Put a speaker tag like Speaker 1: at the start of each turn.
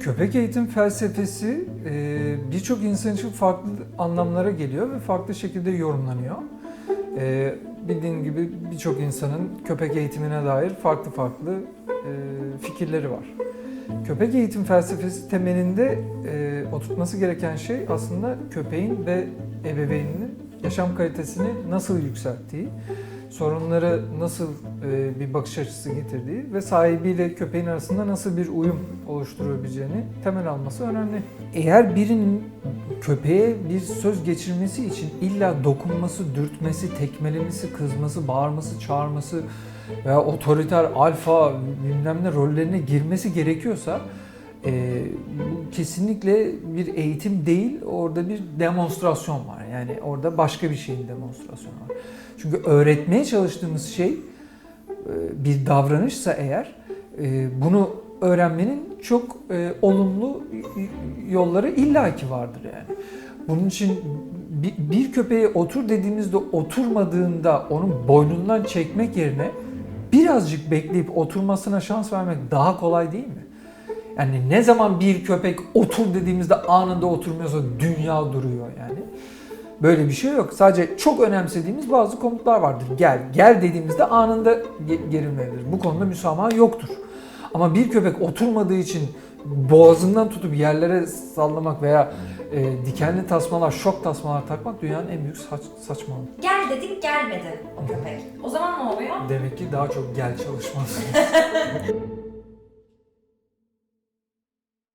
Speaker 1: Köpek eğitim felsefesi e, birçok insan için farklı anlamlara geliyor ve farklı şekilde yorumlanıyor. E, bildiğin gibi birçok insanın köpek eğitimine dair farklı farklı e, fikirleri var. Köpek eğitim felsefesi temelinde oturtması gereken şey aslında köpeğin ve ebeveyninin yaşam kalitesini nasıl yükselttiği, sorunları nasıl e, bir bakış açısı getirdiği ve sahibiyle köpeğin arasında nasıl bir uyum oluşturabileceğini temel alması önemli. Eğer birinin köpeğe bir söz geçirmesi için illa dokunması, dürtmesi, tekmelemesi, kızması, bağırması, çağırması veya otoriter, alfa bilmem ne rollerine girmesi gerekiyorsa e, bu kesinlikle bir eğitim değil, orada bir demonstrasyon var. Yani orada başka bir şeyin demonstrasyonu var. Çünkü öğretmeye çalıştığımız şey e, bir davranışsa eğer e, bunu öğrenmenin çok e, olumlu yolları illaki vardır yani. Bunun için bir, bir köpeğe otur dediğimizde oturmadığında onun boynundan çekmek yerine birazcık bekleyip oturmasına şans vermek daha kolay değil mi? Yani ne zaman bir köpek otur dediğimizde anında oturmuyorsa dünya duruyor yani. Böyle bir şey yok. Sadece çok önemsediğimiz bazı komutlar vardır. Gel, gel dediğimizde anında ge- gerilmelidir. Bu konuda müsamaha yoktur. Ama bir köpek oturmadığı için boğazından tutup yerlere sallamak veya e, dikenli tasmalar, şok tasmalar takmak dünyanın en büyük saç, saçmalığı.
Speaker 2: Gel dedik gelmedi o köpek. O zaman ne oluyor?
Speaker 1: Demek ki daha çok gel çalışması.